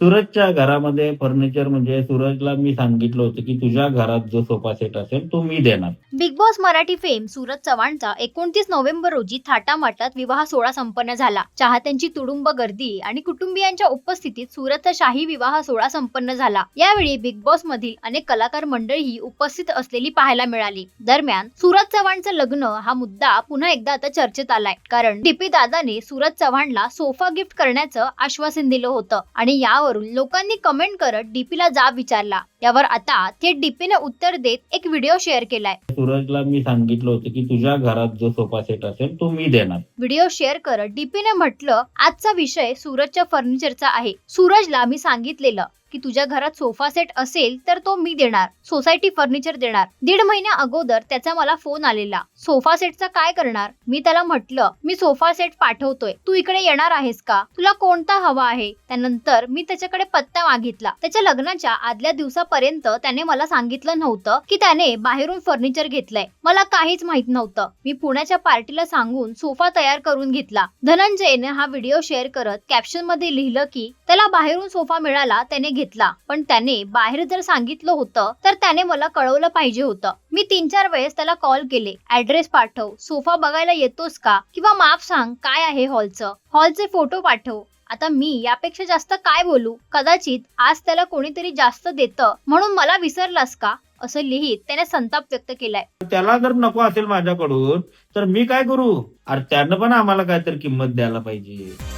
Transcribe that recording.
सूरजच्या घरामध्ये फर्निचर म्हणजे सूरजला मी सांगितलं होतं की तुझ्या घरात जो सोफा सेट असेल तो मी देणार. Bigg Boss Marathi fame Suraj चव्हाणचा एकोणतीस नोव्हेंबर रोजी थाटामाटात विवाह सोहळा संपन्न झाला. चाहत्यांची तुडुंब गर्दी आणि कुटुंबियांच्या उपस्थितीत सूरजचा शाही विवाह सोहळा संपन्न झाला. यावेळी बिग बॉस मधील अनेक कलाकार मंडळी उपस्थित असलेली पाहायला मिळाली. दरम्यान सूरज चव्हाणचं लग्न हा मुद्दा पुन्हा एकदा आता चर्चेत आलाय. कारण डीपी दादाने सूरज चव्हाणला सोफा गिफ्ट करण्याचं आश्वासन दिलं होतं आणि यावर यावरून लोकांनी कमेंट करत डीपीला जाब विचारला. यावर आता थेट डीपीने उत्तर देत एक व्हिडिओ शेअर केलाय. सूरजला मी सांगितलं होतं की तुझ्या घरात जो सोफा सेट असेल तो मी देणार. व्हिडिओ शेअर करत डीपीने म्हटलं आजचा विषय सूरजच्या फर्निचरचा आहे. सूरजला मी सांगितलेलं की तुझ्या घरात सोफा सेट असेल तर तो मी देणार. सोसायटी फर्निचर देणार. दीड महिन्या अगोदर त्याचा मला फोन आलेला. सोफा सेटचा काय करणार? मी त्याला म्हटलं मी सोफा सेट पाठवतोय. तू इकडे येणार आहेस का? तुला कोणता हवा आहे? त्यानंतर मी त्याच्याकडे पत्ता मागितला. त्याच्या लग्नाच्या आदल्या दिवसापर्यंत त्याने मला सांगितलं नव्हतं की त्याने बाहेरून फर्निचर घेतलंय. मला काहीच माहीत नव्हतं. मी पुण्याच्या पार्टीला सांगून सोफा तयार करून घेतला. धनंजयने हा व्हिडिओ व्हिडिओ शेअर करत कॅप्शनमध्ये लिहिलं की त्याला बाहेरून सोफा मिळाला त्याने घेतला. पण त्याने बाहेर जर सांगितलं होतं तर त्याने मला कळवलं पाहिजे होतं. मी तीन चार वेळेस त्याला कॉल केले. ऍड्रेस पाठव. सोफा बघायला येतोस का? किंवा माप सांग काय आहे हॉलचं हॉलचे फोटो पाठव. आता मी यापेक्षा जास्त काय बोलू? कदाचित आज त्याला कोणीतरी जास्त देतं. म्हणून मला विसरलास का? असं लिहित त्याने संताप व्यक्त केलाय. त्याला जर नको असेल माझ्याकडून तर मी काय करू? अरे त्यानं पण आम्हाला काहीतरी किंमत द्यायला पाहिजे.